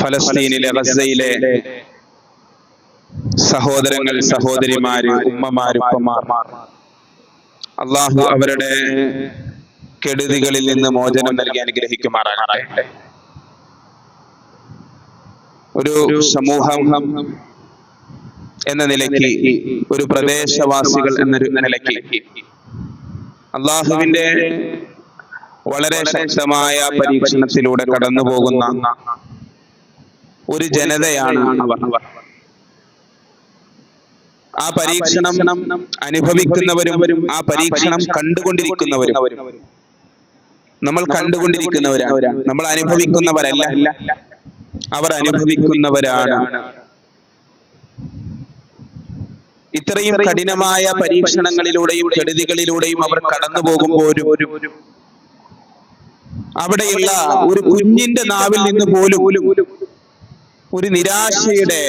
ഫലസ്തീനിലെ ഗസയിലെ സഹോദരങ്ങൾ സഹോദരിമാര് ഉമ്മമാര് ഉപ്പമാർ. അള്ളാഹു അവരുടെ കെടുതികളിൽ നിന്ന് മോചനം നൽകി അനുഗ്രഹിക്കുമാറാകട്ടെ. ഒരു സമൂഹം എന്ന നിലയ്ക്ക് ഒരു പ്രദേശവാസികൾ എന്നൊരു നിലയ്ക്ക് അള്ളാഹുവിന്റെ വളരെ ശക്തമായ പരീക്ഷണത്തിലൂടെ കടന്നു പോകുന്ന ഒരു ജനതയാണ് അവർ. ആ പരീക്ഷണം അനുഭവിക്കുന്നവരും ആ പരീക്ഷണം കണ്ടുകൊണ്ടിരിക്കുന്നവരും. നമ്മൾ കണ്ടുകൊണ്ടിരിക്കുന്നവരാണ്. നമ്മൾ അനുഭവിക്കുന്നവരല്ല. അവർ അനുഭവിക്കുന്നവരാണ്. ഇത്രയും കഠിനമായ പരീക്ഷണങ്ങളിലൂടെയും കെടുതികളിലൂടെയും അവർ കടന്നു പോകുമ്പോഴും അവിടെയുള്ള ഒരു കുഞ്ഞിന്റെ നാവിൽ നിന്ന് പോലും ഒരു നിരാശയുടെ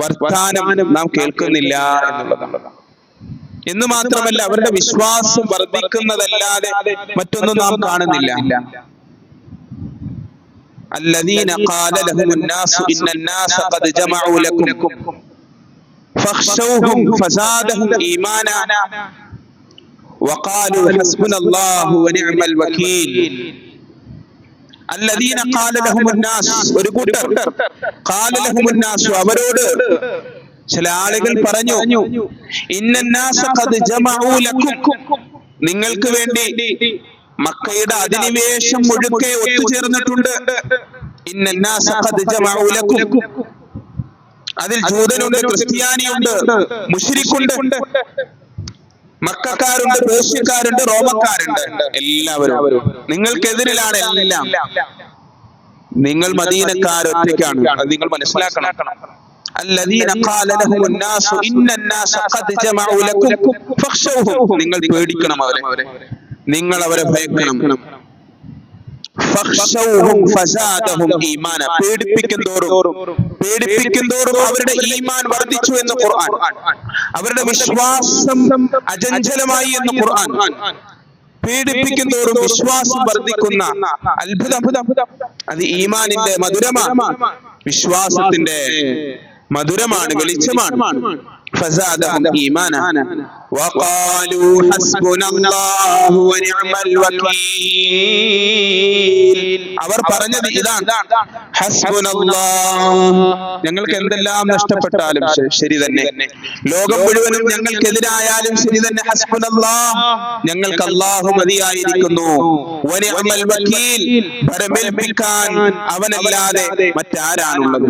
വർത്താനം നാം കേൾക്കുന്നില്ല എന്നുള്ളതാണ് എന്ന് മാത്രമല്ല അവരുടെ വിശ്വാസം വർദ്ധിക്കുന്നതല്ലാതെ മറ്റൊന്നും നാം കാണുന്നില്ല الذين قال لهم الناس إن الناس قد جمعوا لكم فاخشوهم فزادهم إيمانا وقالوا حسبنا الله ونعم الوكيل അല്ലദീന ഖാല ലഹുമുന്നാസ് ഒരു കൂട്ടർ. ഖാല ലഹുമുന്നാസ് അവരോട് ചില ആളുകൾ പറഞ്ഞു ഇന്നന്നാസ ഖദ് ജമഊ ലക്കും. നിങ്ങൾക്ക് വേണ്ടി മക്കയുടെ അധിനിവേശം മുഴുക്കെ ഒത്തുചേർന്നിട്ടുണ്ട്. ഇന്നന്നാസ ഖദ് ജമഊ ലക്കും. അതിൽ ജൂതനുണ്ട് ക്രിസ്ത്യാനിയുണ്ട് മുഷിരിക്കുണ്ട് മക്കാരുണ്ട് റോഷ്യക്കാരുണ്ട് റോമക്കാരുണ്ട്. എല്ലാവരും. നിങ്ങൾക്കെതിരിലാണ് എല്ലാം. നിങ്ങൾ മദീനക്കാരൊറ്റയ്ക്കാണ് അത് നിങ്ങൾ മനസ്സിലാക്കണം. നിങ്ങൾ പേടിക്കണം അവരെ. നിങ്ങൾ അവരെ ഭയക്കണം. ഫഖ്ശൗഹും ഫസാദഹും ഈമാന. പേടിപ്പിക്കുന്തോറും പേടിപ്പിക്കുന്തോറും അവരുടെ ഈമാൻ വർദ്ധിച്ചു എന്ന് ഖുർആൻ. അവരുടെ വിശ്വാസം അജഞ്ചലമായി എന്ന് ഖുർആൻ. പീഡിപ്പിക്കുന്തോറും വിശ്വാസം വർദ്ധിക്കുന്ന അത്ഭുതം. അത് ഈമാനിന്റെ മധുരമാണ്. വിശ്വാസത്തിന്റെ മധുരമാണ് വെളിച്ചമാണ്. فزادهم إيمانا وقالوا حسبنا الله ونعم الوكيل അവർ പറഞ്ഞത് ഇതാണ് ഹസ്ബുനല്ലാഹ് ഞങ്ങൾക്ക് എന്തെല്ലാം നഷ്ടപ്പെട്ടാലും ശ- ശരി തന്നെ ലോകം മുഴുവനും ഞങ്ങൾക്കെതിരായാലും ശരി തന്നെ ഹസ്ബുനല്ലാഹ് ഞങ്ങൾക്ക് അല്ലാഹു മതിയായിരിക്കുന്നു വനിഅമൽ വക്കീൽ ഭരമേൽപ്പിക്കാൻ അവനല്ലാതെ മറ്റാരാണുള്ളത്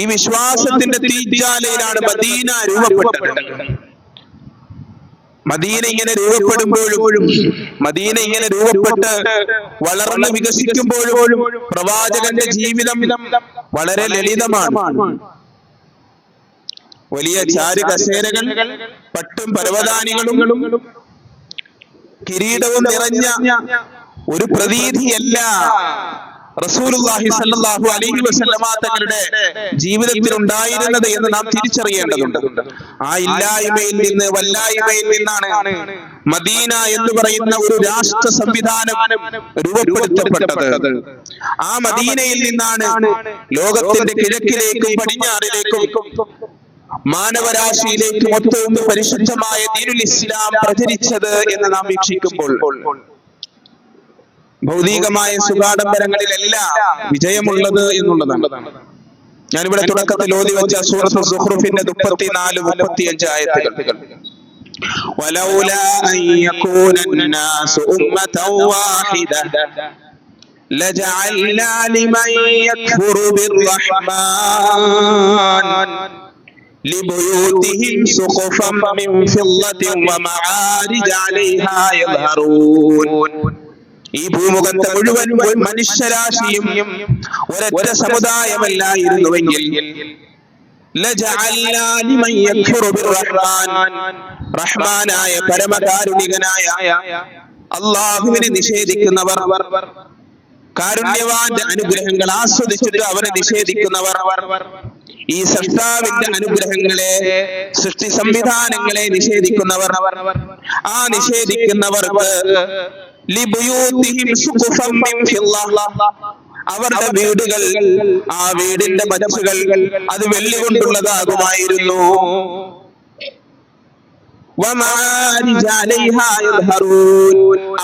ഈ വിശ്വാസത്തിന്റെ തീജ്വാലയിലാണ് മദീന രൂപപ്പെട്ടത്. മദീന ഇങ്ങനെ രൂപപ്പെടുമ്പോഴും മദീന ഇങ്ങനെ രൂപപ്പെട്ട് വളർന്ന് വികസിക്കുമ്പോഴും പ്രവാചകന്റെ ജീവിതം വളരെ ലളിതമാണ്. വലിയ ചാരു കസേരകൾ പട്ടും പരവതാനികളും കിരീടവും നിറഞ്ഞ ഒരു പ്രതീതിയല്ല. സല്ലല്ലാഹു അലൈഹി വസല്ലമ തങ്ങളുടെ ജീവിതത്തിൽ ഉണ്ടായിരുന്നത് എന്ന് നാം തിരിച്ചറിയേണ്ടതുണ്ട്. ആ ഇല്ലായ്മയിൽ നിന്ന് വല്ലായ്മയിൽ നിന്നാണ് മദീന എന്ന് പറയുന്ന ഒരു രാഷ്ട്ര സംവിധാനം രൂപപ്പെടുത്തപ്പെട്ടത്. ആ മദീനയിൽ നിന്നാണ് ലോകത്തിന്റെ കിഴക്കിലേക്കും പടിഞ്ഞാറിലേക്കും മാനവരാശിയിലേക്ക് മൊത്തവും പരിശുദ്ധമായ ദീനുൽ ഇസ്ലാം പ്രചരിച്ചത് എന്ന് നാം വീക്ഷിക്കുമ്പോൾ ഭൗതികമായ സുഖാഡംബരങ്ങളിലെല്ലാം വിജയമുള്ളത് എന്നുള്ളതാണ് ഞാനിവിടെ തുടക്കത്തിൽ ഓതി വെച്ച സൂറത്ത് സുഹ്റുഫിന്റെ മുപ്പത്തിനാല് മുപ്പത്തിയഞ്ച് ആയത്തുകൾ ولولا أن يكون الناس أمة واحدة لجعلنا لمن يكفر بالرحمن لبيوتهم سقفا من فضة ومعارج عليها يظهرون ഈ ഭൂമുഖത്തെ മുഴുവൻ മനുഷ്യരാശിയും ഒരൊറ്റ സമുദായമല്ലായിരുന്നുവെങ്കിൽ റഹ്മാനായ പരമകാരുണികനായ അള്ളാഹുവിനെ നിഷേധിക്കുന്നവർ. കാരുണ്യവാന്റെ അനുഗ്രഹങ്ങൾ ആസ്വദിച്ചിട്ട് അവരെ നിഷേധിക്കുന്നവർ. ഈ സൃഷ്ടാവിന്റെ അനുഗ്രഹങ്ങളെ സൃഷ്ടി സംവിധാനങ്ങളെ നിഷേധിക്കുന്നവർ. ആ നിഷേധിക്കുന്നവർക്ക് അവരുടെ വീടുകൾ ആ വീടിന്റെ മച്ചുകൾ അത് വെള്ളി കൊണ്ടുള്ളതാകുമായിരുന്നു.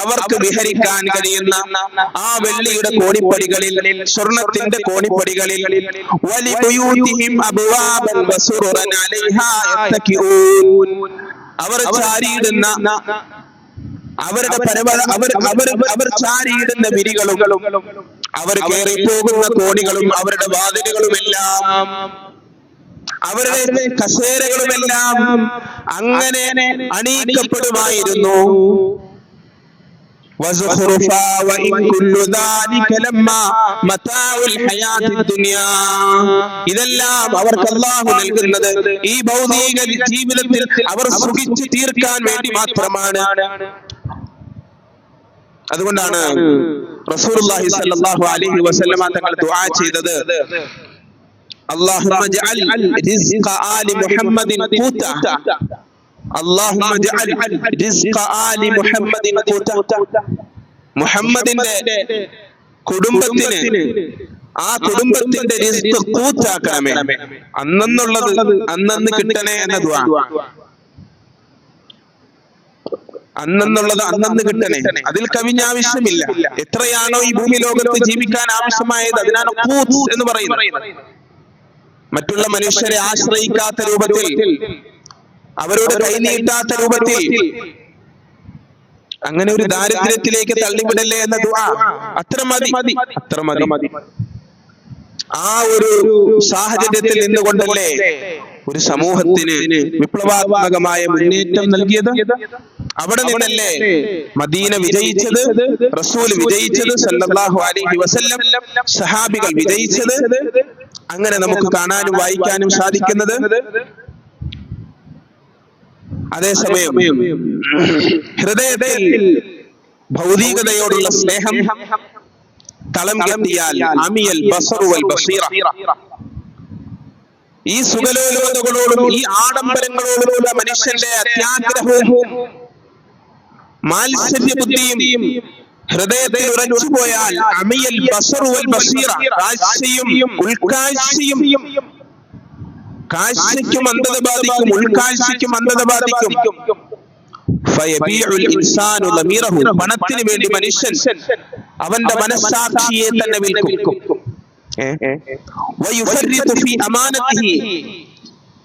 അവർക്ക് വിഹരിക്കാൻ കഴിയുന്ന ആ വെള്ളിയുടെ കോണിപ്പടികളിൽ സ്വർണത്തിന്റെ കോണിപ്പടികളിൽ. അവർ ചാരിയിടുന്ന അവരുടെ അവർ അവർ അവർ ചാരിയിടുന്ന വിരികളും അവർ കയറിപ്പോകുന്ന കോണികളും അവരുടെ വാതിലുകളുമെല്ലാം അവരുടെ കസേരകളുമെല്ലാം അങ്ങനെ അണിയിക്കപ്പെടുമായിരുന്നു. ഇതെല്ലാം അവർക്ക് അള്ളാഹു നൽകുന്നത് ഈ ഭൗതിക ജീവിതത്തിൽ അവർ സുഖിച്ചു തീർക്കാൻ വേണ്ടി മാത്രമാണ്. അതുകൊണ്ടാണ് റസൂലുള്ളാഹി സ്വല്ലല്ലാഹു അലൈഹി വസല്ലമ തങ്ങൾ ദുആ ചെയ്തത്. അല്ലാഹുമ്മ ജഅൽ റിസ്ഖ ആലി മുഹമ്മദിൻ ഖൂത അല്ലാഹുമ്മ ജഅൽ റിസ്ഖ ആലി മുഹമ്മദിൻ ഖൂത മുഹമ്മദിന്റെ കുടുംബത്തിന് ആ കുടുംബത്തിന്റെ റിസ്ക് കൂത്താക്കണമേ. അന്നെന്നുള്ളത് അന്നന്ന് കിട്ടണേ എന്ന ദുആ. അന്നെന്നുള്ളത് അന്നന്ന് കിട്ടണേ. അതിൽ കവിഞ്ഞ ആവശ്യമില്ല. എത്രയാണോ ഈ ഭൂമി ലോകത്ത് ജീവിക്കാൻ ആവശ്യമായത് അതിനാണ് കൂത്ത് എന്ന് പറയുന്നത്. മറ്റുള്ള മനുഷ്യരെ ആശ്രയിക്കാത്ത രൂപത്തിൽ അവരോട് കൈനീട്ടാത്ത രൂപത്തിൽ അങ്ങനെ ഒരു ദാരിദ്ര്യത്തിലേക്ക് തള്ളിവിടല്ലേ എന്ന അത്ര മതി. അത്ര മതി. ആ ഒരു സാഹചര്യത്തിൽ നിന്നുകൊണ്ടല്ലേ ഒരു സമൂഹത്തിന് വിപ്ലവാത്മകമായ മുന്നേറ്റം നൽകിയത്? അവിടെ നിന്നല്ലേ മദീന വിജയിച്ചത്? റസൂൽ വിജയിച്ചത് സല്ലല്ലാഹു അലൈഹി വസല്ലം. സഹാബികൾ വിജയിച്ചത്? അങ്ങനെ നമുക്ക് കാണാനും വായിക്കാനും സാധിക്കുന്നത്? അതേസമയം ഹൃദയത്തിൽ ഭൗതികതയോടുള്ള സ്നേഹം തളം കെട്ടിയാൽ അമിയൽ ബസറു വൽ ബസീറ. ഈ സുഖലോലോതകളോടും ഈ ആഡംബരങ്ങളോടുമുള്ള മനുഷ്യന്റെ അത്യാഗ്രഹവും മാത്സര്യ ഹൃദയത്തിൽ ഉറച്ചുപോയാൽ അമിയൽ ബസറു ബസീറ. കാഴ്ചയും ഉൾക്കാഴ്ചയും കാഴ്ചയ്ക്കും അന്ധത ബാധിക്കും ഉൾക്കാഴ്ചയ്ക്കും അന്ധത ബാധിക്കും. പണത്തിന് വേണ്ടി മനുഷ്യൻ അവന്റെ മനസ്സാക്ഷിയെ തന്നെ വിൽക്കും.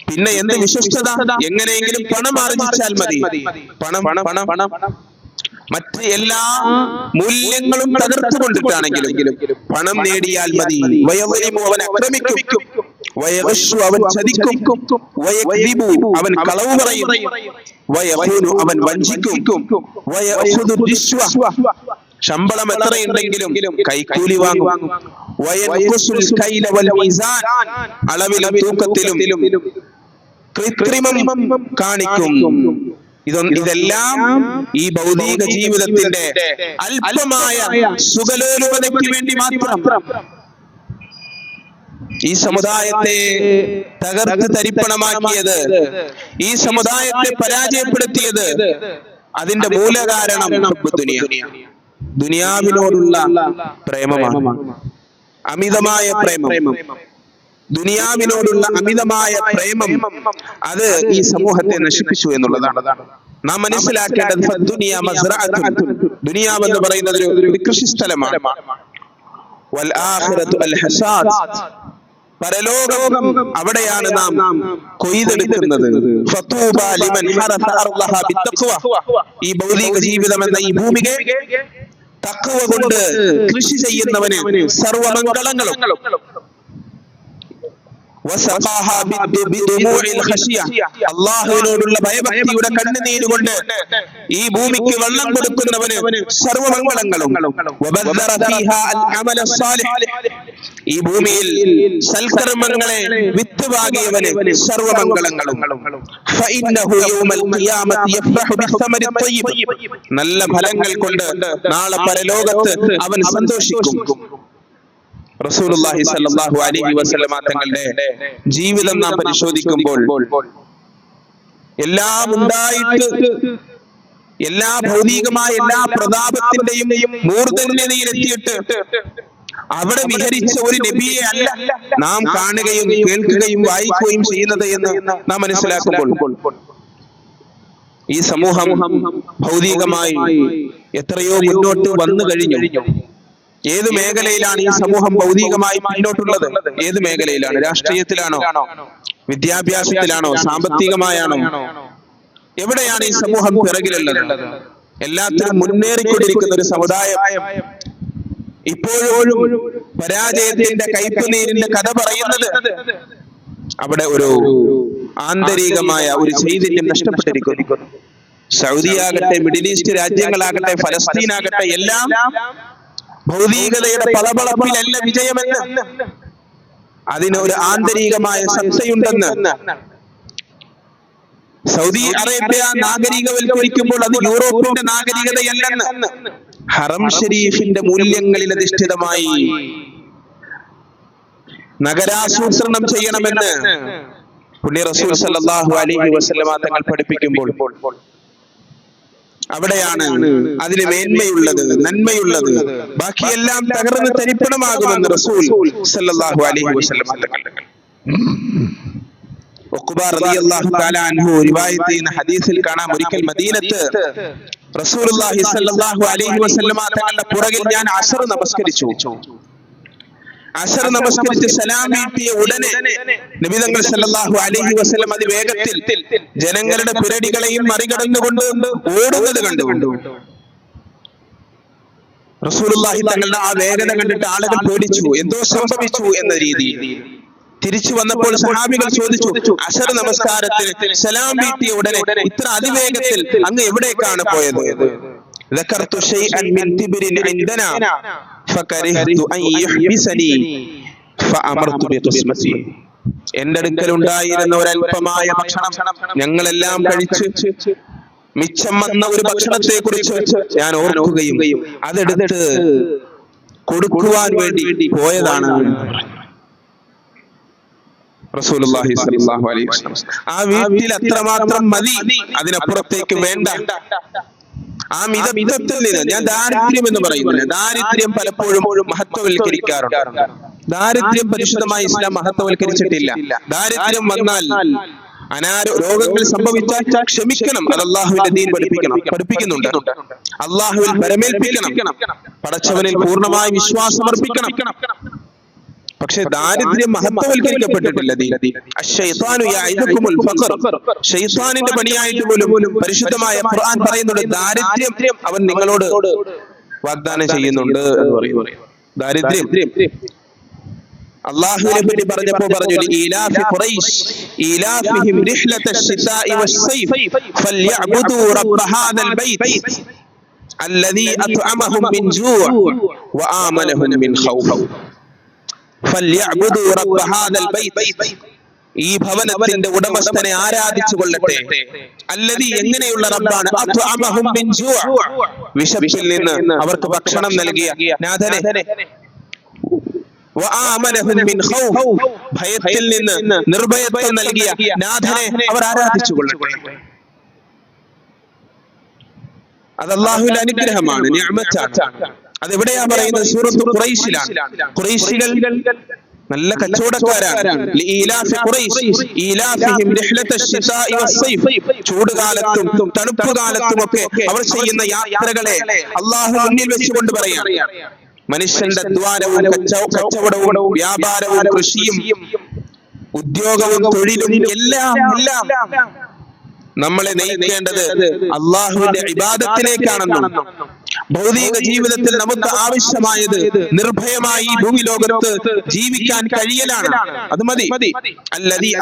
പിന്നെ എന്ത് വിശ്വസ്തത എങ്ങനെയെങ്കിലും പണം ആർജിച്ചാൽ മതി. പണം പണം പണം മറ്റ് എല്ലാ മൂല്യങ്ങളും തകർത്തു കൊണ്ടിട്ടാണെങ്കിലും പണം നേടിയാൽ മതി. വയവരിമോ അവൻ ആക്രമിക്കും വയവശു അവൻ ചതിക്കും. വയക്ദിബു അവൻ കളവ് പറയും. വയഖൂനു അവൻ വഞ്ചിക്കും. റിശ്വ ശമ്പളം എത്രയുണ്ടെങ്കിലും കൈക്കൂലി വാങ്ങും. വയൻഖുസുൽ കൈല വൽ മീസാൻ. അളവിലും തൂക്കത്തിലും കൃത്രിമം കാണിക്കും. ഇതെല്ലാം ഈ ഭൗതിക ജീവിതത്തിന്റെ അല്പമായ സുഖലോലുപതയ്ക്ക് വേണ്ടി മാത്രം ഈ സമുദായത്തെ തകർത്ത് തരിപ്പണമാക്കിയത് ഈ സമുദായത്തെ പരാജയപ്പെടുത്തിയത് അതിന്റെ മൂലകാരണം ദുനിയ. ദുനിയാവിനോടുള്ള പ്രേമമാണ്. അമിതമായ പ്രേമം. ദുനിയാവിനോടുള്ള അമിതമായ പ്രേമം അത് ഈ സമൂഹത്തെ നശിപ്പിച്ചു എന്നുള്ളതാണ്. നാം മനസ്സിലാക്കേണ്ടത്. ദുനിയാവ് എന്ന് പറയുന്നത് ഒരു- കൃഷിസ്ഥലമാണ് പരലോകം അവിടെയാണ് നാം കൊയ്തെടുക്കുന്നത്. ഈ ഭൗതിക ജീവിതം എന്ന ഈ ഭൂമികെ തക്കവ കൊണ്ട് കൃഷി ചെയ്യുന്നവന് സർവമംഗളങ്ങളും. അള്ളാഹുവിനോടുള്ള ഭയഭക്തിയുടെ കണ്ണുനീരുകൊണ്ട് ഈ ഭൂമിക്ക് വെള്ളം കൊടുക്കുന്നവന് സർവമംഗളങ്ങളും. ഈ ഭൂമിയിൽ സൽകർമ്മങ്ങളെ വിത്ത് പാകിയവന് സർവമംഗളങ്ങളും. നല്ല ഫലങ്ങൾ കൊണ്ട് നാളെ പരലോകത്ത് അവൻ സന്തോഷിക്കും റസൂലുള്ളാഹി സല്ലല്ലാഹു അലൈഹി വസല്ലമ തങ്ങളുടെ ജീവിതം നാം പരിശോധിക്കുമ്പോൾ എല്ലാം ഉണ്ടായിട്ട് എല്ലാ ഭൗതികമായ എല്ലാ പ്രതാപത്തിന്റെയും മൂർധന്യതയിലെത്തിയിട്ട് അവിടെ വിഹരിച്ച ഒരു നബിയെ അല്ല നാം കാണുകയും കേൾക്കുകയും വായിക്കുകയും ചെയ്യുന്നത് എന്ന് നാം മനസ്സിലാക്കുമ്പോൾ ഈ സമൂഹം ഭൗതികമായി എത്രയോ മുന്നോട്ട് വന്നു കഴിഞ്ഞു. ഏത് മേഖലയിലാണ് ഈ സമൂഹം ഭൗതികമായി മുന്നോട്ടുള്ളത്? ഏത് മേഖലയിലാണ്? രാഷ്ട്രീയത്തിലാണോ? വിദ്യാഭ്യാസത്തിലാണോ? സാമ്പത്തികമായാണോ? എവിടെയാണ് ഈ സമൂഹം പിറകിലുള്ളത്? എല്ലാത്തിനും മുന്നേറിക്കൊണ്ടിരിക്കുന്ന ഒരു സമുദായം. ഇപ്പോഴും പരാജയത്തിന്റെ കൈപ്പുനീരിന്റെ കഥ പറയുന്നത് അവിടെ ഒരു ആന്തരികമായ ഒരു ചൈതന്യം നഷ്ടപ്പെട്ടിരിക്കുന്നു. സൗദി ആകട്ടെ മിഡിൽ ഈസ്റ്റ് രാജ്യങ്ങളാകട്ടെ ഫലസ്തീൻ ആകട്ടെ എല്ലാം ഭൗതികതയുടെ പളപളപ്പിലല്ല വിജയമെന്ന്. അതിനൊരു ആന്തരികമായ സത്തയുണ്ടെന്ന് സൗദി അറേബ്യ നാഗരികവൽക്കരിക്കുമ്പോൾ അത് യൂറോപ്പിന്റെ നാഗരികതയല്ലെന്ന്. ഹറം ഷരീഫിന്റെ മൂല്യങ്ങളിൽ അധിഷ്ഠിതമായി നഗരാസൂത്രണം ചെയ്യണമെന്ന് പുണ്യ റസൂൽ സല്ലല്ലാഹു അലൈഹി വസല്ലമ തങ്ങൾ പഠിപ്പിക്കുമ്പോൾ അവിടെയാണ് അതിന് മേന്മയുള്ളത് നന്മയുള്ളത്. ബാക്കിയെല്ലാം തകർന്ന് തരിപ്പണമാകുമെന്ന് റസൂൽ സല്ലല്ലാഹു അലൈഹി ചെയ്യുന്ന ഹദീസിൽ കാണാം ഒരിക്കൽ മദീനത്ത് റസൂലുള്ളാഹി സല്ലല്ലാഹു അലൈഹി വസല്ലം തങ്ങളുടെ പുറകിൽ ഞാൻ അസർ നമസ്കരിച്ചു. അസർ നമസ്കരിച്ച് സലാം വീട്ടിയ ഉടനെ നബിതങ്ങൾ സല്ലാഹു അലഹി വസ്ലം അതി വേഗത്തിൽ ജനങ്ങളുടെ പിരടികളെയും മറികടന്നുകൊണ്ട് ഓടുന്നത് കണ്ടു. റസൂലുള്ളാഹി തങ്ങളുടെ ആ വേഗത കണ്ടിട്ട് ആളുകൾ പേടിച്ചു. എന്തോ സംഭവിച്ചു എന്ന രീതിയിൽ. തിരിച്ചു വന്നപ്പോൾ സഹാബികൾ ചോദിച്ചു അസർ നമസ്കാരത്തിൽ സലാം വീട്ടിയ ഉടനെ ഇത്ര അതിവേഗത്തിൽ അങ്ങ് എവിടേക്കാണ് പോയത്? ذكرت شيئا من تبر عندنا فكرهت أن يحبسني فأمرت بقسمتي എന്റെ അടുക്കൽ ഉണ്ടായിരുന്ന ഒരല്പമായ ഭക്ഷണം ഞങ്ങളെല്ലാം കഴിച്ച് മിച്ചം വന്ന ഒരു ഭക്ഷണത്തെ കുറിച്ച് ഞാൻ ഓർക്കുകയും അതെടുത്ത് കൊടുക്കുവാൻ വേണ്ടി പോയതാണ് റസൂലുള്ളാഹി സ്വല്ലല്ലാഹു അലൈഹി വസല്ലം ആ വീട്ടിൽ അത്രമാത്രം മതി അതിനപ്പുറത്തേക്ക് വേണ്ട ആ മിത മിതത്തിൽ നിന്ന് ഞാൻ ദാരിദ്ര്യം എന്ന് പറയുന്നില്ല. ദാരിദ്ര്യം പലപ്പോഴും മഹത്വവൽക്കരിക്കാറുണ്ട്. ദാരിദ്ര്യം പരിശുദ്ധമായി ഇസ്ലാം മഹത്വവൽക്കരിച്ചിട്ടില്ല. ദാരിദ്ര്യം വന്നാൽ അനാരോ രോഗങ്ങൾ സംഭവിച്ചാൽ ക്ഷമിക്കണം. അത് അള്ളാഹുവിന്റെ ദീൻ പഠിപ്പിക്കണം. പഠിപ്പിക്കുന്നുണ്ട്. അള്ളാഹുവിൽ പരമേൽപ്പിക്കണം പടച്ചവനിൽ പൂർണമായി വിശ്വാസം അർപ്പിക്കണം പക്ഷെ ദാരിദ്ര്യം മഹത്വവൽക്കരിക്കപ്പെട്ടിട്ടില്ല ഷെയ്ത്താനിന്റെ പണിയായിട്ട് പോലും പരിശുദ്ധമായ ഖുർആൻ പറയുന്നുണ്ട് ദാരിദ്ര്യം അവൻ നിങ്ങളോട് വാഗ്ദാനം ചെയ്യുന്നുണ്ട് എന്ന് പറയും ദാരിദ്ര്യം അള്ളാഹുവിനെ പറ്റി പറഞ്ഞപ്പോ പറഞ്ഞു ഈലാഫി ഖുറൈശ് ഈലാഫിഹിം റിഹ്ലത الشتاء والصيف فليعبدوا رب هذا البيت الذي أطعمهم من جوع وآمنهم من خوف ഈ ഭവനത്തിന്റെ ഉടമസ്ഥനെ ആരാധിച്ചു കൊള്ളട്ടെ അല്ലതി എങ്ങനെയുള്ള റബ്ബാണ്? അത്വഅമഹും മിൻ ജൂഅ. വിശപ്പിൽ നിന്ന് അവർക്ക് ഭക്ഷണം നൽകിയ നാഥനെ. ഭയത്തിൽ നിന്ന് നിർഭയത്വം നൽകിയ നാഥനെ അവർ ആരാധിച്ചു കൊള്ളട്ടെ അത് അള്ളാഹുവിന്റെ അനുഗ്രഹമാണ്. നിഅമത്താണ്. അതെവിടെയാ പറയുന്നത്? സൂറത്ത് ഖുറൈശിലാണ്. ഖുറൈശികൾ നല്ല കച്ചവടക്കാരാണ്. ചൂട് കാലത്തും തണുപ്പ് കാലത്തും ഒക്കെ അവർ ചെയ്യുന്ന യാത്രകളെ അള്ളാഹു മുന്നിൽ വെച്ചുകൊണ്ട് പറയാം. മനുഷ്യന്റെ അധ്വാനവും കച്ചവടവും വ്യാപാരവും കൃഷിയും ഉദ്യോഗവും തൊഴിലും എല്ലാം എല്ലാം നമ്മളെ നയിക്കേണ്ടത് അള്ളാഹുവിന്റെ വിവാദത്തിലേക്കാണെന്നാണ് ഭൗതിക ജീവിതത്തിൽ നമുക്ക് ആവശ്യമായത് നിർഭയമായി ഭൂമി ലോകത്ത് ജീവിക്കാൻ കഴിയലാണ്. അത് മതി. അല്ലതി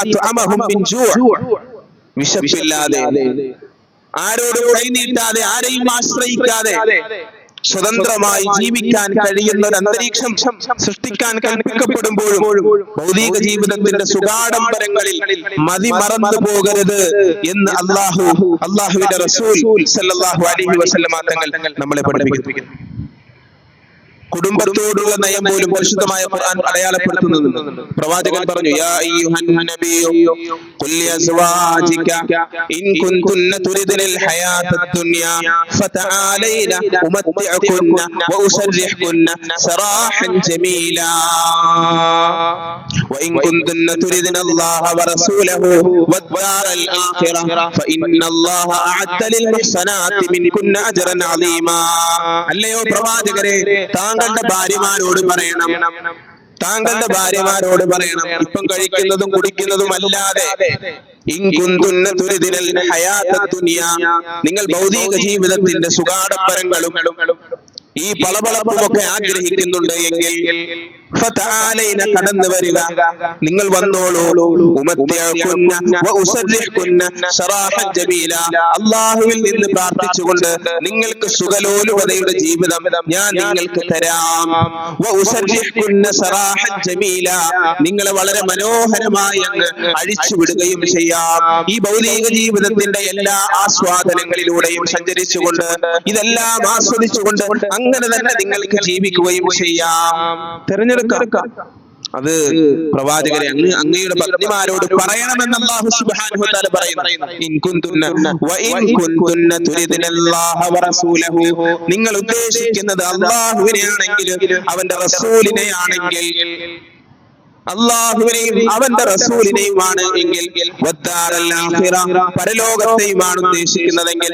വിശപ്പില്ലാതെ. ആരോടും കൈനീട്ടാതെ ആരെയും ആശ്രയിക്കാതെ. സ്വതന്ത്രമായി ജീവിക്കാൻ കഴിയുന്ന ഒരു അന്തരീക്ഷം സൃഷ്ടിക്കാൻ കൽപ്പിക്കപ്പെടുമ്പോഴും ഭൗതിക ജീവിതത്തിന്റെ സുഗാഡംബരങ്ങളിൽ മതി മറന്നു പോകരുത് എന്ന് അള്ളാഹു അള്ളാഹുവിന്റെ റസൂൽ സല്ലല്ലാഹു അലൈഹി വസല്ലമ തങ്ങൾ നമ്മളെ പഠിപ്പിക്കുന്നു. കുടുംബത്തോടുള്ള നയം പോലും പരിശുദ്ധമായ ഖുർആൻ അടയാളപ്പെടുത്തുന്നത് പ്രവാചകൻ പറഞ്ഞു യാ അയ്യുഹൻ നബിയു ഖുൽ അസ്വാജിക ഇൻ കുൻതുന്ന തുരിദിനൽ ഹയാത്തദ് ദുനിയ ഫതആലൈന ഉമത്തിഅകുന്ന വഉസർരിഹുന്ന സറാഹൻ ജമീല. وإن كنتن തുരിദുൻ അല്ലാഹ വറസൂലഹു والدار ആഖിറ فإن الله أعد للمحسنات منكن അജ്റൻ عظيما അല്ലയോ പ്രവാചകരെ താൻ താങ്കളുടെ ഭാര്യമാരോട് പറയണം. താങ്കളുടെ ഭാര്യമാരോട് പറയണം. ഇപ്പം കഴിക്കുന്നതും കുടിക്കുന്നതും അല്ലാതെ നിങ്ങൾ ഭൗതിക ജീവിതത്തിന്റെ സുഖാടപ്പരങ്ങളും ഈ പളപളപ്പുമൊക്കെ ആഗ്രഹിക്കുന്നുണ്ട് എങ്കിൽ കടന്നു വരിക. നിങ്ങൾ വന്നോളൂ. അള്ളാഹുവിൽ നിന്ന് പ്രാർത്ഥിച്ചുകൊണ്ട് നിങ്ങൾക്ക് സുഖലോലുപതയുടെ ജീവിതം ഞാൻ നിങ്ങൾക്ക് തരാം. നിങ്ങളെ വളരെ മനോഹരമായി അങ്ങ് അഴിച്ചുവിടുകയും ചെയ്യാം. ഈ ഭൗതിക ജീവിതത്തിന്റെ എല്ലാ ആസ്വാദനങ്ങളിലൂടെയും സഞ്ചരിച്ചുകൊണ്ട് ഇതെല്ലാം ആസ്വദിച്ചുകൊണ്ട് അങ്ങനെ തന്നെ നിങ്ങൾക്ക് ജീവിക്കുകയും ചെയ്യാം. തിരഞ്ഞെടുക്കാം അത് പ്രവാചകരെ അങ്ങ് അങ്ങയുടെ പത്നിമാരോട് പറയണമെന്ന് അല്ലാഹു സുബ്ഹാനഹു വ തആല പറയുന്നു. ഇൻ കുന്തുന്ന വ ഇൻ കുന്തുന്ന തുരിദിനല്ലാഹ വ റസൂലഹു. നിങ്ങൾ ഉദ്ദേശിക്കുന്നത് അല്ലാഹുവിനെയാണെങ്കിൽ അവന്റെ റസൂലിനെ ആണെങ്കിൽ അള്ളാഹുവിനെയും അവന്റെ റസൂലിനെയുമാണ് എങ്കിൽ പരലോകത്തെയുമാണ് ഉദ്ദേശിക്കുന്നതെങ്കിൽ.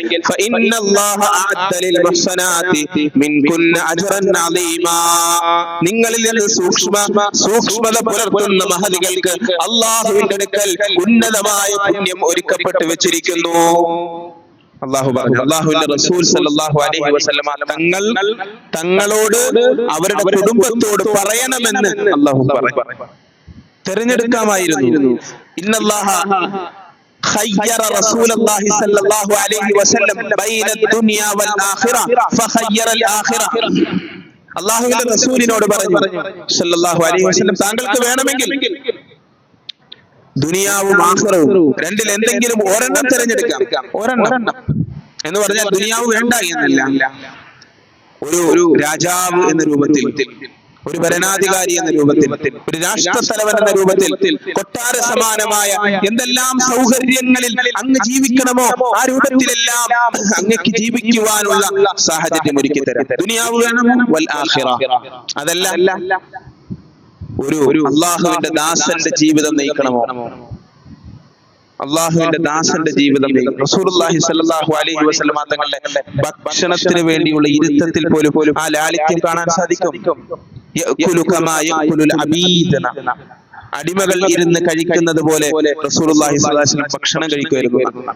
നിങ്ങളിൽ നിന്ന് സൂക്ഷ്മ സൂക്ഷ്മത പുലർത്തുന്ന മഹതികൾക്ക് അള്ളാഹുവിന്റെ അടുക്കൽ ഉന്നതമായ പുണ്യം ഒരുക്കപ്പെട്ടു വെച്ചിരിക്കുന്നു അള്ളാഹു പറഞ്ഞു അള്ളാഹുവിന്റെ റസൂൽ സല്ലല്ലാഹു അലൈഹി വസല്ലമ തങ്ങൾ തങ്ങളോട് അവരുടെ കുടുംബത്തോട് പറയണമെന്ന് അള്ളാഹു പറഞ്ഞു തെരഞ്ഞെടുക്കാമായിരുന്നു ഇന്നല്ലാഹ خير رسول الله صلى الله عليه وسلم بين الدنيا والآخرة فخير الآخرة അള്ളാഹുവിന്റെ റസൂലിനോട് പറഞ്ഞു സല്ലല്ലാഹു അലൈഹി വസല്ലം താങ്കൾക്ക് വേണമെങ്കിൽ ദുനിയാവും ആഹ്റവും. രണ്ടിൽ എന്തെങ്കിലും ഒരെണ്ണം തിരഞ്ഞെടുക്കാം. ഒരെണ്ണം. എന്ന് പറഞ്ഞാൽ ദുനിയാവ് വേണ്ട എന്നല്ല. ഒരു ഒരു രാജാവ് എന്ന രൂപത്തിൽ ഒരു ഭരണാധികാരി എന്ന രൂപത്തിൽ ഒരു രാഷ്ട്രത്തലവൻ എന്ന രൂപത്തിൽ കൊട്ടാര സമാനമായ എന്തെല്ലാം സൗകര്യങ്ങളിൽ അങ്ങ് ജീവിക്കണമോ? ആ രൂപത്തിലെല്ലാം അങ്ങക്ക് ജീവിക്കുവാനുള്ള സാഹചര്യം ഒരുക്കി തരാം ദുനിയാവ് വേണം വൽ ആഖിറ അതല്ല. ഒരു അള്ളാഹുവിന്റെ ദാസന്റെ ജീവിതം നയിക്കണമോ അള്ളാഹുവിന്റെ ദാസന്റെ ജീവിതം അലൈഹി വസല്ലമ തങ്ങളുടെ ഭക്ഷണത്തിന് വേണ്ടിയുള്ള ഇരുത്തത്തിൽ പോലും പോലും ആ ലാളിത്യം കാണാൻ സാധിക്കും. അടിമകൾ ഇരുന്ന് കഴിക്കുന്നത് പോലെ ഭക്ഷണം കഴിക്കുമായിരുന്നു.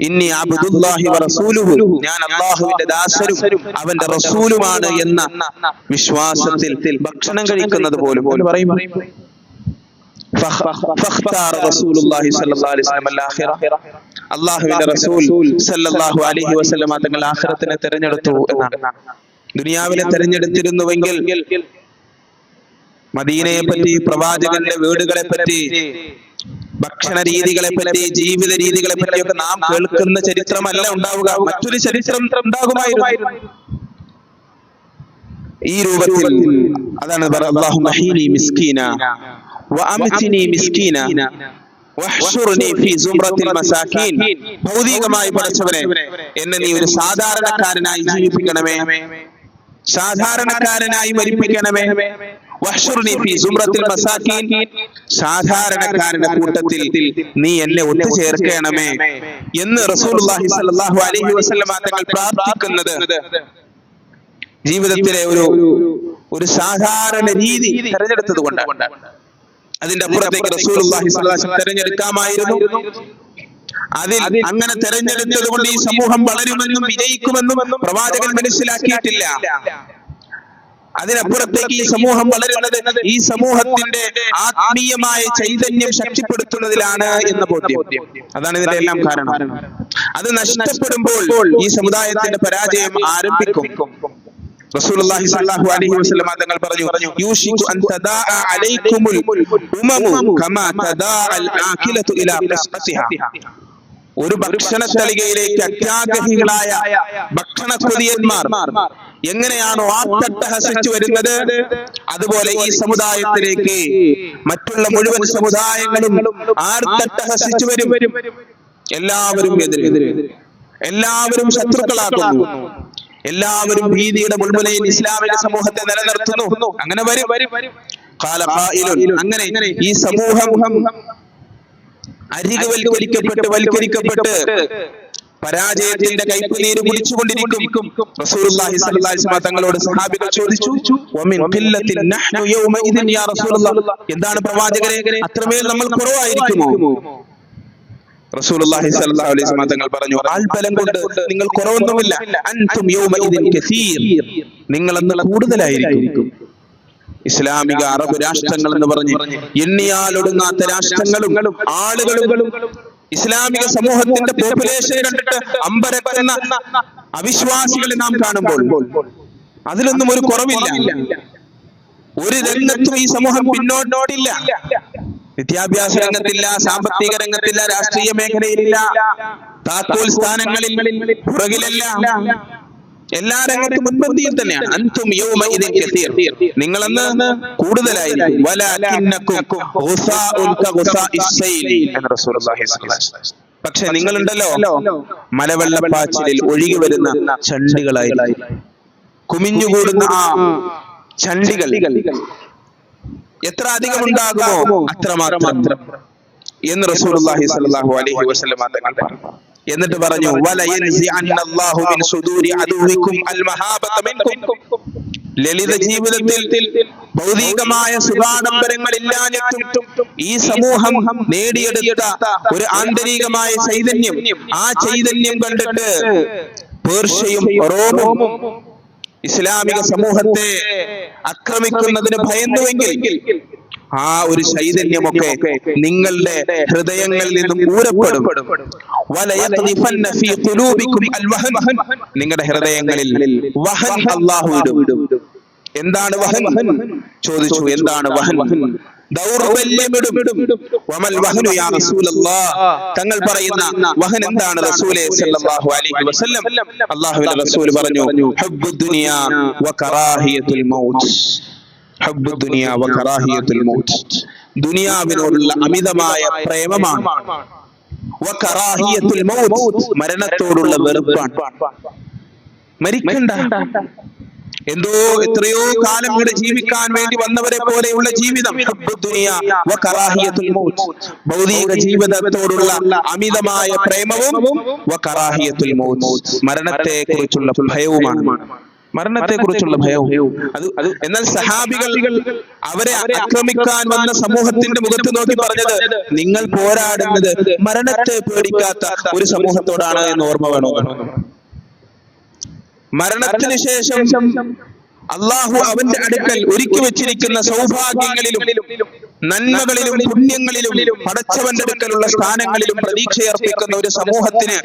ഇന്നി അബ്ദുല്ലാഹി റസൂലുഹു ഞാൻ അള്ളാഹുവിന്റെ ദാസരും അവന്റെ റസൂലുമാണ് എന്ന വിശ്വാസത്തിൽ ഭക്ഷണം കഴിക്കുന്നത് പോലും പോലും പറയും. അള്ളാഹുവിന്റെ റസൂൽ സല്ലല്ലാഹു അലൈഹി വസല്ലം തങ്ങൾ ആഖിറത്തിനെ തിരഞ്ഞെടുത്തു എന്നാണ് ദുനിയാവിനെ തിരഞ്ഞെടുത്തിരുന്നുവെങ്കിൽ മദീനയെ പറ്റി പ്രവാചകന്റെ വീടുകളെ പറ്റി ഭക്ഷണ രീതികളെ പറ്റി ജീവിത രീതികളെ പറ്റിയൊക്കെ നാം കേൾക്കുന്ന ചരിത്രമല്ല ഉണ്ടാവുക. മറ്റൊരു ചരിത്രം ഉണ്ടാകുമായിരുന്നു. ഈ രൂപത്തിൽ അതാണ് മിസ്കീന ഭൗതികമായി പഠിച്ചവനെ എന്നെ നീ ഒരു സാധാരണക്കാരനായി ജീവിപ്പിക്കണമേ. സാധാരണക്കാരനായി മരിപ്പിക്കണമേ. സാധാരണക്കാരുടെ കൂട്ടത്തിൽ നീ എന്നെ ഒത്തുചേർക്കണമേ എന്ന് റസൂലുള്ളാഹി സ്വല്ലല്ലാഹു അലൈഹി വസല്ലമ തങ്ങൾ പ്രാർത്ഥിക്കുന്നത് ജീവിതത്തിലെ ഒരു ഒരു സാധാരണ രീതി തെരഞ്ഞെടുത്തത് കൊണ്ടാണ്. അതിന്റെ അപ്പുറത്തേക്ക് റസൂലുള്ളാഹി സ്വല്ലല്ലാഹു തെരഞ്ഞെടുക്കാമായിരുന്നു. അതിൽ അങ്ങനെ തെരഞ്ഞെടുത്തത് കൊണ്ട് ഈ സമൂഹം വളരുമെന്നും വിജയിക്കുമെന്നും പ്രവാചകൻ മനസ്സിലാക്കിയിട്ടില്ല. അതിനപ്പുറത്തേക്ക് ഈ സമൂഹം വളരുന്നത് ഈ സമൂഹത്തിന്റെ ആത്മീയമായ ചൈതന്യം ശക്തിപ്പെടുത്തുന്നതിലാണ് എന്ന ബോധ്യം. അതാണ് ഇതിന്റെ എല്ലാം കാരണം. അത് നഷ്ടപ്പെടുമ്പോൾ ഈ സമുദായത്തിന്റെ പരാജയം ആരംഭിക്കും. റസൂലുള്ളാഹി അലൈഹി വസല്ലം തങ്ങൾ പറഞ്ഞു അൻ തദാഅ കമാ ഇലാ ഒരു ഭക്ഷണ തളികയിലേക്ക് അത്യാഗ്രഹികളായ ഭക്ഷണ കൊതിയന്മാർ എങ്ങനെയാണോ ആർത്തട്ടഹസിച്ചു വരുന്നത്? അതുപോലെ ഈ സമുദായത്തിലേക്ക് മറ്റുള്ള മുഴുവൻ സമുദായങ്ങളും ആർത്തട്ടഹസിച്ചു വരും. എല്ലാവരും എതിരെ. എല്ലാവരും ശത്രുക്കളാക്കുന്നു. എല്ലാവരും ഭീതിയുടെ മുൾമുനയിൽ ഇസ്ലാമിക സമൂഹത്തെ നിലനിർത്തുന്നു. അങ്ങനെ വരും. അങ്ങനെ ഈ സമൂഹം അരികവൽക്കരിക്കപ്പെട്ട് വൽക്കരിക്കപ്പെട്ട് പരാജയത്തിന്റെ കൈപ്പുനീര് കുടിച്ചുകൊണ്ടിരിക്കും. റസൂലുള്ളാഹി സ്വല്ലല്ലാഹി അലൈഹി വസല്ലം തങ്ങളോട് സഹാബികൾ ചോദിച്ചു നഹ്നു യാ എന്താണ് പ്രവാചകരെ അത്രമേൽ നമ്മൾ കുറവായിരിക്കുമോ? റസൂലുള്ളാഹി അലൈഹി വസല്ലം പറഞ്ഞു കൊണ്ട് നിങ്ങൾ കുറവൊന്നുമില്ല. അൻതും കസീർ. നിങ്ങൾ കൂടുതലായിരിക്കും. ഇസ്ലാമിക അറബ് രാഷ്ട്രങ്ങൾ എന്ന് പറഞ്ഞ് എണ്ണിയാലൊടുങ്ങാത്ത രാഷ്ട്രങ്ങളും ആളുകളും ഇസ്ലാമിക സമൂഹത്തിന്റെ പോപ്പുലേഷൻ കണ്ടിട്ട് അമ്പരക്കുന്ന അവിശ്വാസികളെ നാം കാണുമ്പോൾ അതിലൊന്നും ഒരു കുറവില്ല. ഒരു രംഗത്തും ഈ സമൂഹം പിന്നോട്ടോടില്ല വിദ്യാഭ്യാസ രംഗത്തില്ല സാമ്പത്തിക രംഗത്തില്ല രാഷ്ട്രീയ മേഖലയിലില്ല. താക്കോൽ സ്ഥാനങ്ങളിൽ പുറകിലല്ല. എല്ലാ രംഗത്തും മുൻപന്തിയിൽ തന്നെയാണ്. അൻതും യൗമഇദിൻ കസീർ. നിങ്ങളെന്ന് കൂടുതലായിരിക്കും വലാകിന്നകും ഗുസാഉൻ കഗുസാഇസ് സൈൽ എന്ന് റസൂലുള്ളാഹി സ്വല്ലല്ലാഹി അലൈഹി വസല്ലം. പക്ഷെ നിങ്ങളുണ്ടല്ലോ മലവെള്ളപ്പാച്ചിലിൽ ഒഴുകി വരുന്ന ചണ്ടികളായി കുമിഞ്ഞുകൂടുന്ന ആ ചണ്ടികൾ എത്ര അധികം ഉണ്ടാകുമോ? അത്രമാത്രം എന്ന് റസൂലുള്ളാഹി സ്വല്ലല്ലാഹു അലൈഹി വസല്ലം തങ്ങൾ പറഞ്ഞു. എന്നിട്ട് പറഞ്ഞു ലളിത ജീവിതത്തിൽ ഭൗതികമായ സുഖാഡംബരങ്ങൾ ഇല്ലാഞ്ഞിട്ടും ഈ സമൂഹം നേടിയെടുത്ത ഒരു ആന്തരികമായ ചൈതന്യം. ആ ചൈതന്യം. കണ്ടിട്ട് പേർഷ്യയും റോമും ഇസ്ലാമിക സമൂഹത്തെ ആക്രമിക്കുന്നതിന് ഭയന്നുവെങ്കിൽ ആ ഒരു ചൈതന്യമൊക്കെ നിങ്ങളുടെ ഹൃദയങ്ങളിൽ നിന്നും ഊരപ്പെടും. നിങ്ങളുടെ ഹൃദയങ്ങളിൽ വഹൻ ഇടും. എന്താണ് വഹൻ? ചോദിച്ചു എന്താണ് വഹൻ? ദൗർബല്യമിടും. വമൽ യാ തങ്ങൾ പറയുന്ന വഹൻ എന്താണ് റസൂലേ സല്ലല്ലാഹു അലൈഹി വസല്ലം? റസൂൽ പറഞ്ഞു മൗത്ത്. മൗത്ത്. ദുനിയാവിനോടുള്ള അമിതമായ പ്രേമമാണ്. മരണത്തോടുള്ള വെറുപ്പാണ്. മരിക്കണ്ട. എന്തോ എത്രയോ കാലം ഇവിടെ ജീവിക്കാൻ വേണ്ടി വന്നവരെ പോലെയുള്ള ജീവിതം. ഭൗതിക ജീവിതത്തോടുള്ള അമിതമായ പ്രേമവും മരണത്തെ കുറിച്ചുള്ള ഭയവുമാണ്. മരണത്തെ കുറിച്ചുള്ള ഭയവും. അത് അത് എന്നാൽ സഹാബികൾ അവരെ ആക്രമിക്കാൻ വന്ന സമൂഹത്തിന്റെ മുഖത്ത് നോക്കി പറഞ്ഞത് നിങ്ങൾ പോരാടുന്നത് മരണത്തെ പേടിക്കാത്ത ഒരു സമൂഹത്തോടാണ് എന്ന് ഓർമ്മ വേണോ? മരണത്തിന് ശേഷം അള്ളാഹു അവന്റെ അടുക്കൽ ഒരുക്കി വെച്ചിരിക്കുന്ന സൗഭാഗ്യങ്ങളിലും നന്മകളിലും പുണ്യങ്ങളിലും പടച്ചവന്റെ അടുക്കലുള്ള സ്ഥാനങ്ങളിലും പ്രതീക്ഷയർപ്പിക്കുന്ന ഒരു സമൂഹത്തിന്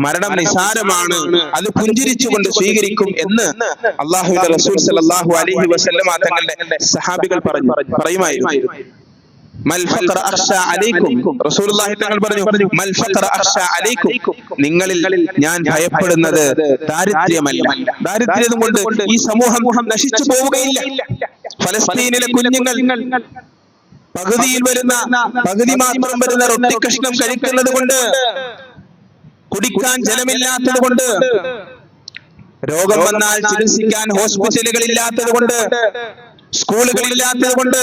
മരണം നിസാരമാണ് അത് പുഞ്ചിരിച്ചുകൊണ്ട് സ്വീകരിക്കും എന്ന് അള്ളാഹു റസൂൽ അലൈഹി വസല്ലമ തങ്ങളുടെ സഹാബികൾ പറഞ്ഞു. പറയുമായിരുന്നു. തങ്ങൾ പറഞ്ഞു നിങ്ങളിൽ ഞാൻ ഭയപ്പെടുന്നത് ദാരിദ്ര്യമല്ല. ദാരിദ്ര്യം കൊണ്ട് ഈ സമൂഹം നശിച്ചു പോവുകയില്ല. ഫലസ്തീനിലെ കുഞ്ഞുങ്ങൾ പകുതിയിൽ വരുന്ന പകുതി മാത്രം വരുന്ന റൊട്ടി കഷ്ണം കഴിക്കുന്നത് കൊണ്ട് കുടിക്കാൻ ജലമില്ലാത്തത് കൊണ്ട് രോഗം വന്നാൽ ചികിത്സിക്കാൻ ഹോസ്പിറ്റലുകൾ ഇല്ലാത്തത് കൊണ്ട് സ്കൂളുകൾ ഇല്ലാത്തത് കൊണ്ട്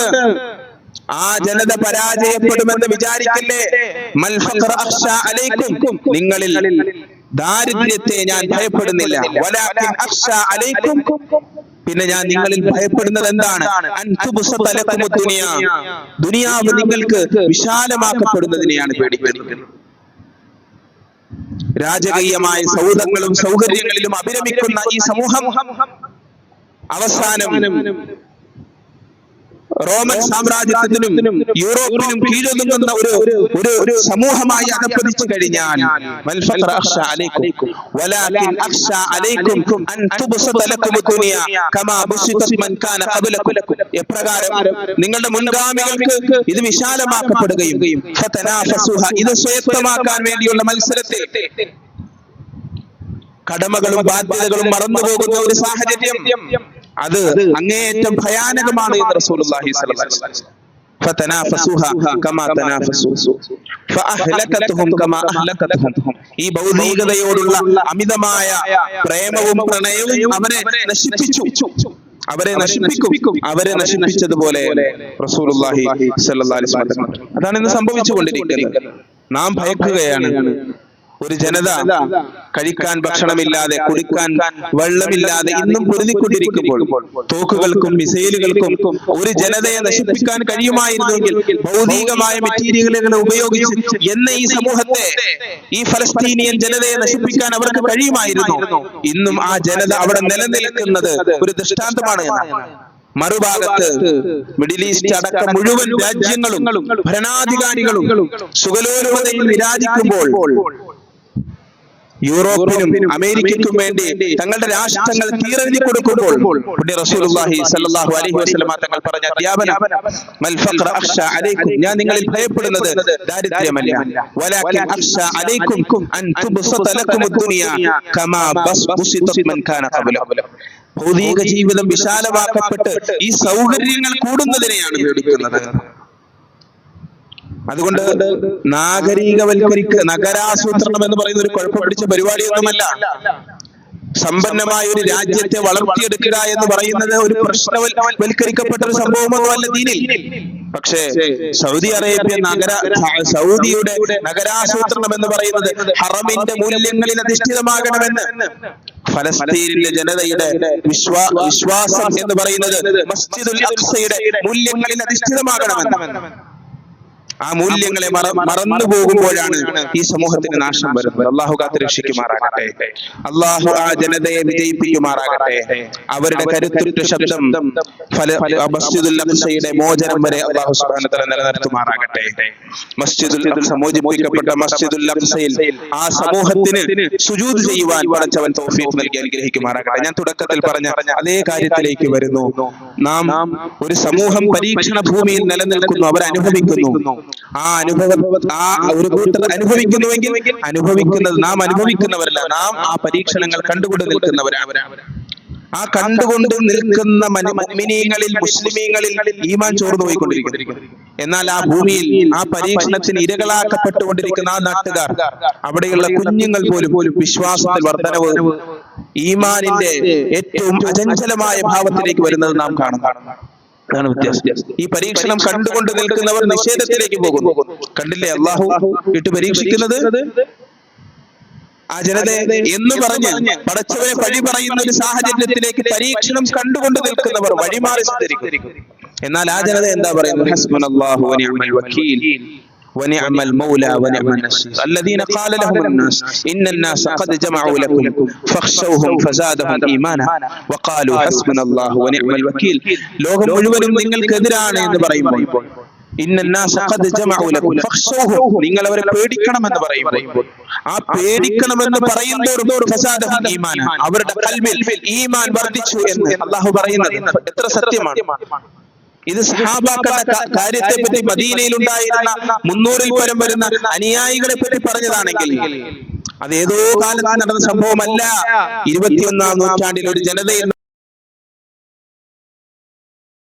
ആ ജനത പരാജയപ്പെടുമെന്ന് വിചാരിക്കല്ലേ? നിങ്ങളിൽ ദാരിദ്ര്യത്തെ ഞാൻ ഭയപ്പെടുന്നില്ല. പിന്നെ ഞാൻ നിങ്ങളിൽ ഭയപ്പെടുന്നത് എന്താണ്? ദുനിയാവ് നിങ്ങൾക്ക് വിശാലമാക്കപ്പെടുന്നതിനെയാണ് പേടിക്കുന്നത്. രാജകീയമായ സൗഹൃദങ്ങളും സൗകര്യങ്ങളിലും അഭിരമിക്കുന്ന ഈ സമൂഹം അവസാനം റോമൻ സാമ്രാജ്യത്തിനും യൂറോപ്പിനും കീഴൊതുങ്ങുന്ന ഒരു ഒരു ഒരു സമൂഹമായി അകപ്പതിച്ചു കഴിഞ്ഞാൽ എപ്രകാരം നിങ്ങളുടെ മുൻഗാമികൾക്ക് ഇത് വിശാലമാക്കപ്പെടുകയും ഇത് സ്വയത്തമാക്കാൻ വേണ്ടിയുള്ള മത്സരത്തിൽ കടമകളും ബാധ്യതകളും മറന്നുപോകുന്ന ഒരു സാഹചര്യം അത് അങ്ങേയറ്റം ഭയാനകമാണ് എന്ന് റസൂലുള്ളാഹി സ്വല്ലല്ലാഹി അലൈഹി വസല്ലം ഈ ഭൗതികതയോടുള്ള അമിതമായ പ്രേമവും പ്രണയവും അവരെ നശിപ്പിച്ചു. അവരെ നശിപ്പിക്കും. അവരെ നശിപ്പിച്ചതുപോലെ റസൂലുള്ളാഹി സ്വല്ലല്ലാഹി അലൈഹി വസല്ലം അതാണ് ഇന്ന് സംഭവിച്ചുകൊണ്ടിരിക്കുന്നത്. നാം ഭയക്കുകയാണ്. ഒരു ജനത കഴിക്കാൻ ഭക്ഷണമില്ലാതെ കുടിക്കാൻ വെള്ളമില്ലാതെ ഇന്നും പൊരുതിക്കൊണ്ടിരിക്കുമ്പോൾ തോക്കുകൾക്കും മിസൈലുകൾക്കും ഒരു ജനതയെ നശിപ്പിക്കാൻ കഴിയുമായിരുന്നെങ്കിൽ ഭൗതികമായ മെറ്റീരിയലുകൾ ഉപയോഗിച്ച് എന്ന ഈ സമൂഹത്തെ ഈ ഫലസ്തീനിയൻ ജനതയെ നശിപ്പിക്കാൻ അവർക്ക് കഴിയുമായിരുന്നു. ഇന്നും ആ ജനത അവിടെ നിലനിൽക്കുന്നത് ഒരു ദൃഷ്ടാന്തമാണ് മറുഭാഗത്ത് മിഡിൽ ഈസ്റ്റ് അടക്കം മുഴുവൻ രാജ്യങ്ങളും ഭരണാധികാരികളും സുഖലോലുപതയിൽ വിരാജിക്കുമ്പോൾ യൂറോപ്പിനും അമേരിക്കയ്ക്കും വേണ്ടി തങ്ങളുടെ രാഷ്ട്രങ്ങൾ തീരഞ്ഞു കൊടുക്കുമ്പോൾ റസൂലുള്ളാഹി അലൈഹി വസല്ലമ തങ്ങൾ പറഞ്ഞ അധ്യാപനം മൽ അഖ്ശ അലൈക്കും. ഞാൻ നിങ്ങളിൽ ഭയപ്പെടുന്നത് ദാരിദ്ര്യമല്ല. വലാകിൻ അഖ്ശ അലൈക്കും അൻ തുബ്സത ലക്കും ദുനിയ കമാ ബസ്ബുസിതത് മൻ കാന ഖബലക്കും ഭൗതിക ജീവിതം വിശാലമാക്കപ്പെട്ട് ഈ സൗകര്യങ്ങൾ കൂടുന്നതിനെയാണ് പേടിക്കുന്നത് അതുകൊണ്ട് നാഗരീകവൽക്കരിക്ക് നഗരാസൂത്രണം എന്ന് പറയുന്ന ഒരു കുഴപ്പം പിടിച്ച പരിപാടിയൊന്നുമല്ല. സമ്പന്നമായ ഒരു രാജ്യത്തെ വളർത്തിയെടുക്കുക എന്ന് പറയുന്നത് ഒരു പ്രശ്നവൽക്കരിക്കപ്പെട്ട ഒരു സംഭവമൊന്നുമല്ല ദീനിൽ. പക്ഷേ സൗദി അറേബ്യ നഗര സൗദിയുടെ നഗരാസൂത്രണം എന്ന് പറയുന്നത് ഹറമിന്റെ മൂല്യങ്ങളിൽ അധിഷ്ഠിതമാകണമെന്ന് ഫലസ്തീനിലെ ജനതയുടെ വിശ്വാ വിശ്വാസം എന്ന് പറയുന്നത് മസ്ജിദുൽ അക്സയുടെ മൂല്യങ്ങളിൽ അധിഷ്ഠിതമാകണമെന്ന്. ആ മൂല്യങ്ങളെ മറ മറന്നു പോകുമ്പോഴാണ് ഈ സമൂഹത്തിന് നാശം വരുന്നത്. അള്ളാഹു കാത്ത് രക്ഷിക്കുമാറാകട്ടെ. അള്ളാഹു ആ ജനതയെ വിജയിപ്പിക്കുമാറാകട്ടെ. അവരുടെ കരുത്തുറ്റ ശബ്ദം മസ്ജിദുൽ അഖ്സയുടെ മോചനം വരെ അള്ളാഹു സുബ്ഹാനഹു വതആല നിലനിർത്തുമാറാകട്ടെ. മസ്ജിദുൽ അഖ്സ മോചിപ്പിക്കപ്പെട്ട മസ്ജിദുൽ അഖ്സയിൽ ആ സമൂഹത്തിന് സുജൂദ് ചെയ്യുവാൻ പടച്ചവൻ തൗഫീഖ് നൽകി അനുഗ്രഹിക്കുമാറാകട്ടെ. ഞാൻ തുടക്കത്തിൽ പറഞ്ഞ അതേ കാര്യത്തിലേക്ക് വരുന്നു. നാം ഒരു സമൂഹം പരീക്ഷണ ഭൂമിയിൽ നിലനിൽക്കുന്നു. അവർ അനുഭവിക്കുന്നു ആ അനുഭവ ആ ഒരു കൂട്ടർ അനുഭവിക്കുന്നുവെങ്കിൽ അനുഭവിക്കുന്നത് നാം അനുഭവിക്കുന്നവരല്ല. നാം ആ പരീക്ഷണങ്ങൾ കണ്ടുകൊണ്ട് നിൽക്കുന്നവരാണ്. ആ കണ്ടുകൊണ്ട് നിൽക്കുന്ന മുഅ്മിനീങ്ങളിൽ മുസ്ലിമീങ്ങളിൽ ഈമാൻ ചോർന്നു പോയിക്കൊണ്ടിരിക്കുന്നു. എന്നാൽ ആ ഭൂമിയിൽ ആ പരീക്ഷണത്തിന് ഇരകളാക്കപ്പെട്ടുകൊണ്ടിരിക്കുന്ന ആ നാട്ടുകാർ അവിടെയുള്ള കുഞ്ഞുങ്ങൾ പോലും പോലും വിശ്വാസത്തിൽ വർധനവ് ഈമാനിന്റെ ഏറ്റവും അചഞ്ചലമായ ഭാവത്തിലേക്ക് വരുന്നത് നാം കാണുന്നു. അതാണ് വ്യത്യാസം. ഈ പരീക്ഷണം കണ്ടുകൊണ്ട് നിൽക്കുന്നവർ നിഷേധത്തിലേക്ക് പോകുന്നു. കണ്ടില്ലേ അള്ളാഹു ഇട്ട് പരീക്ഷിക്കുന്നത്? ആ ജനതയെ എന്ന് പറഞ്ഞ് പടച്ചവരെ വഴി പറയുന്ന ഒരു സാഹചര്യത്തിലേക്ക് പരീക്ഷണം കണ്ടുകൊണ്ട് നിൽക്കുന്നവർ വഴിമാറി സഞ്ചരിക്കും എന്നാൽ ആ ജനത എന്താ പറയുന്നത്? ونعم المولى ونعم النصير الذين قال لهم الناس إن الناس قد جمعوا لكم فاخشوهم فزادهم إيمانا وقالوا حسبنا الله ونعم الوكيل ലോകം മുഴുവനും നിങ്ങൾക്കെതിരാണ് എന്ന് പറയുമ്പോൾ നിങ്ങൾ അവരെ പേടിക്കണമെന്ന് പറയുമ്പോൾ ആ പേടിക്കണമെന്ന് പറയുന്നതോടും അവരുടെ കൽവിൽ ഈമാൻ വർദ്ധിച്ചു എന്ന് അള്ളാഹു പറയുന്നത് എത്ര സത്യമാണ് ഇത് സഹാബാക്കളുടെ കാര്യത്തെ പറ്റി മദീനയിൽ ഉണ്ടായിരുന്ന മുന്നൂറിൽ പരം വരുന്ന അനുയായികളെ പറ്റി പറഞ്ഞതാണെങ്കിൽ അത് ഏതോ കാലത്ത് നടന്ന സംഭവമല്ല. ഇരുപത്തിയൊന്നാം നൂറ്റാണ്ടിൽ ഒരു ജനതയിൽ